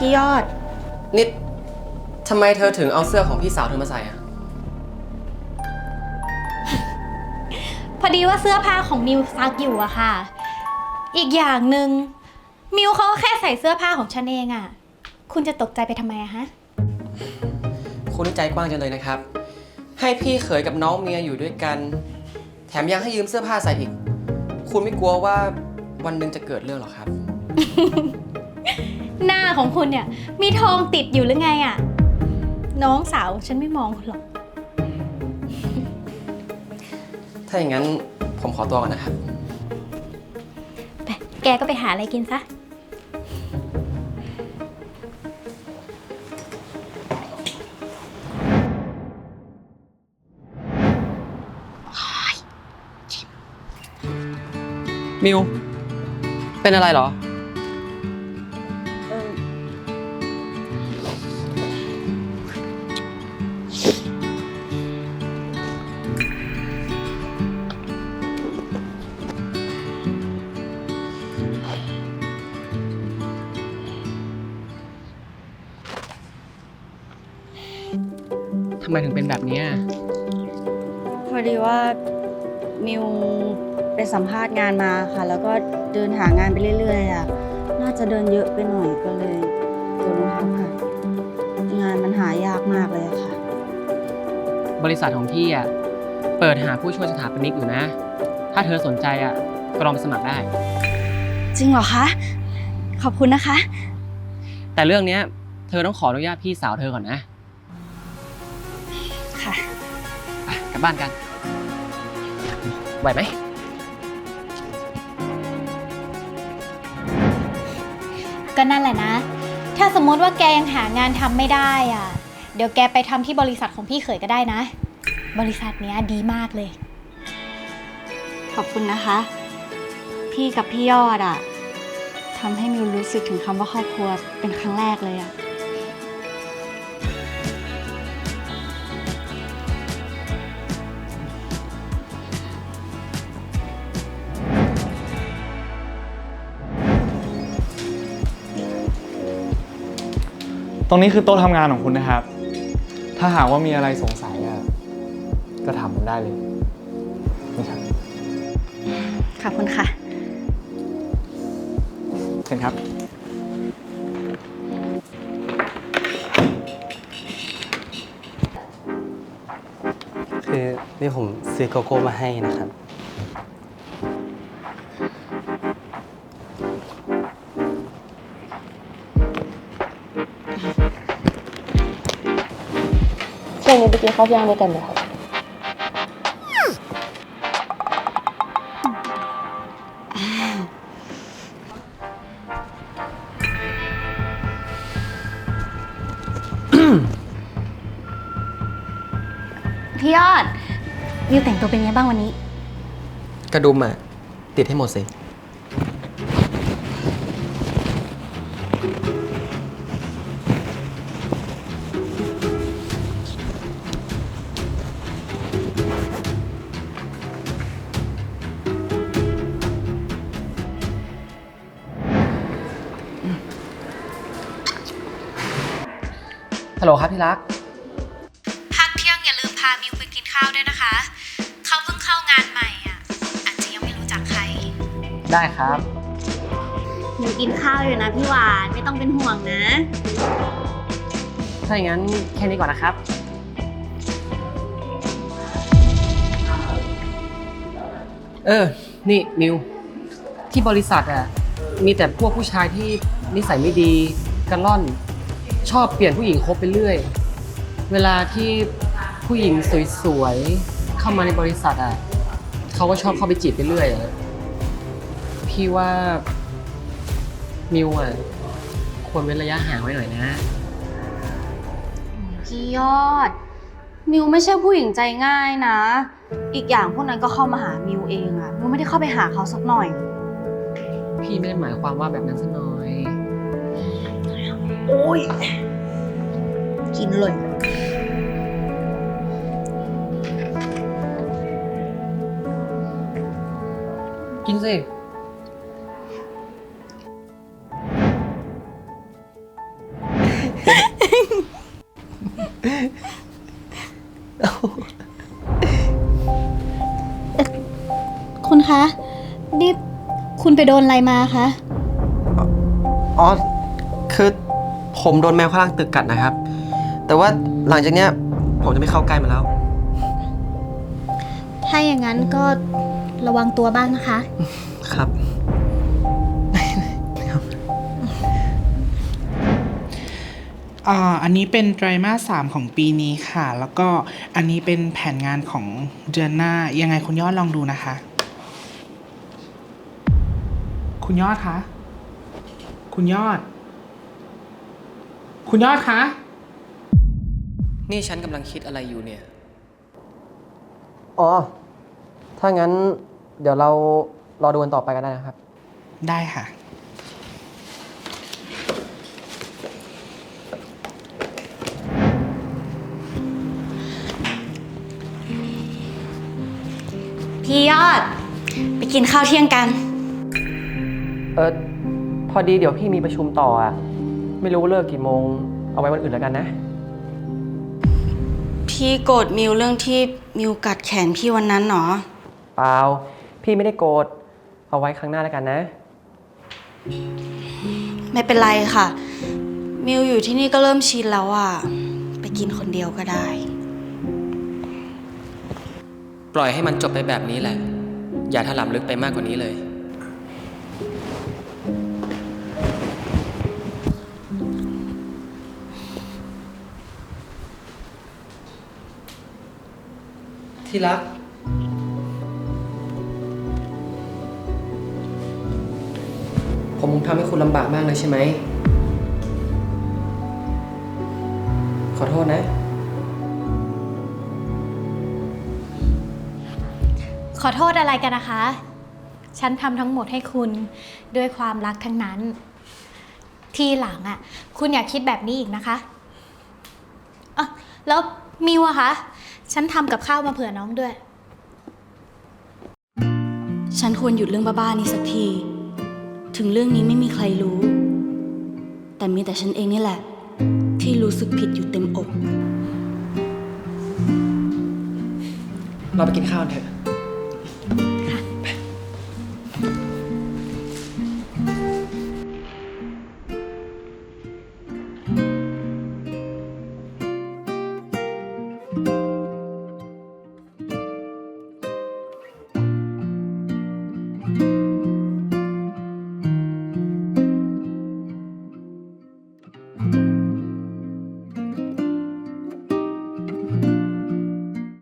พี่ยอด นิดทำไมเธอถึงเอาเสื้อของพี่สาวเธอมาใส่อะพอดีว่าเสื้อผ้าของมิวซักอยู่อะค่ะ อีกอย่างหนึ่งมิวเขาก็แค่ใส่เสื้อผ้าของฉันเองอะคุณจะตกใจไปทำไมอะฮะ คุณนี่ใจกว้างจังเลยนะครับ ให้พี่เขยกับน้องเมียอยู่ด้วยกัน แถมยังให้ยืมเสื้อผ้าใส่อีก คุณไม่กลัวว่าวันหนึ่งจะเกิดเรื่องหรอครับ หน้าของคุณเนี่ย มีทองติดอยู่หรือไงอะน้องสาวฉันไม่มองคุณหรอก ถ้าอย่างนั้นผมขอตัวก่อนนะครับ ไป แกก็ไปหาอะไรกินซะ มิว เป็นอะไรเหรอำไมถึงเป็นแบบเนี้ยพอดีว่ามิวไปสัมภาษณ์งานมาค่ะ แล้วก็เดินหางานไปเรื่อยๆอะน่าจะเดินเยอะไปหน่อยก็เลยเกิดลงทับค่ะ งานมันหายากมากเลยอะค่ะ บริษัทของพี่อะเปิดหาผู้ช่วยสถาปนิกอยู่นะ ถ้าเธอสนใจอะก็ลองไปสมัครได้ จริงเหรอคะขอบคุณนะคะ แต่เรื่องเนี้ยเธอต้องขออนุญาตพี่สาวเธอก่อนนะค่ะ ลับบ้านกัน ไหวไหม ก็นั่นแหละนะ ถ้าสมมติว่าแกยังหางานทำไม่ได้อะเดี๋ยวแกไปทำที่บริษัทของพี่เขยก็ได้นะ บริษัทเนี้ยดีมากเลย ขอบคุณนะคะ พี่กับพี่ยอดอะทำให้มิวรู้สึกถึงคำว่าครอบครัวเป็นครั้งแรกเลยอะ ตรงนี้คือโต๊ะทำงานของคุณนะครับ ถ้าหากว่ามีอะไรสงสัยอะก็ถามผมได้เลยนี่ครับขอบคุณค่ะ เชิญครับ คือนี่ผมซื้อโกโก้มาให้นะครับ วงนี้ไปกินข้าวย่างด้วยกันไหมครับ พี่ยอดมิวแต่งตัวเป็นไงบ้างวันนี้ กระดุมอะ ติดให้หมดสิ ฮัลโหลครับที่รัก พักเที่ยงอย่าลืมพามิวไปกินข้าวด้วยนะคะ เขาเพิ่งเข้างานใหม่อะ อาจจะยังไม่รู้จักใคร ได้ครับมิวกินข้าวอยู่นะพี่หวานไม่ต้องเป็นห่วงนะ ถ้าอย่างนั้นแค่นี้ก่อนนะครับ เออ นี่มิว ที่บริษัทอะ มีแต่พวกผู้ชายที่นิสัยไม่ดีกันล่อน ชอบเปลี่ยนผู้หญิงคบไปเรื่อย เวลาที่ผู้หญิงสวยๆ เข้ามาในบริษัทอะเขาก็ชอบเข้าไปจีบไปเรื่อยอะพี่ว่ามิวอะควรเว้นระยะห่างไว้หน่อยนะ พี่ยอด มิวไม่ใช่ผู้หญิงใจง่ายนะ อีกอย่างพวกนั้นก็เข้ามาหามิวเองอะมิวไม่ได้เข้าไปหาเขาสักหน่อย พี่ไม่ได้หมายความว่าแบบนั้นซะหน่อย โอ้ย กินเลยกินสิ คุณคะนี่คุณไปโดนอะไรมาคะ อ๋อ คือ ผมโดนแมวข้างล่างตึกกัดนะครับ แต่ว่าหลังจากเนี้ยผมจะไม่เข้าใกล้มันแล้ว ถ้าอย่างนั้นก็ระวังตัวบ้างนะคะ ครับ อ่าอันนี้เป็นไตรมาสสามของปีนี้ค่ะ แล้วก็อันนี้เป็นแผนงานของเดือนหน้า ยังไงคุณยอดลองดูนะคะ คุณยอดคะ คุณยอด คุณยอดคะ นี่ฉันกำลังคิดอะไรอยู่เนี่ย อ๋อ ถ้างั้นเดี๋ยวเรารอดูกันต่อไปกันได้นะครับ ได้ค่ะ พี่ยอด ไปกินข้าวเที่ยงกัน เออพอดีเดี๋ยวพี่มีประชุมต่ออะ ไม่รู้เลิกกี่โมง เอาไว้วันอื่นแล้วกันนะ พี่โกรธมิวเรื่องที่มิวกัดแขนพี่วันนั้นเหรอ เปล่า พี่ไม่ได้โกรธ เอาไว้ครั้งหน้าแล้วกันนะ ไม่เป็นไรค่ะ มิวอยู่ที่นี่ก็เริ่มชินแล้วอะ ไปกินคนเดียวก็ได้ ปล่อยให้มันจบไปแบบนี้แหละ อย่าถลำลึกไปมากกว่านี้เลย ที่รัก ผมคงทำให้คุณลำบากมากเลยใช่ไหม ขอโทษนะ ขอโทษอะไรกันนะคะ ฉันทำทั้งหมดให้คุณด้วยความรักทั้งนั้น ทีหลังอะ คุณอย่าคิดแบบนี้อีกนะคะอะแล้วมิวอะคะ ฉันทำกับข้าวมาเผื่อน้องด้วย ฉันควรหยุดเรื่องบ้าๆนี้สักที ถึงเรื่องนี้ไม่มีใครรู้ แต่มีแต่ฉันเองนี่แหละ ที่รู้สึกผิดอยู่เต็มอก เราไปกินข้าวเถอะ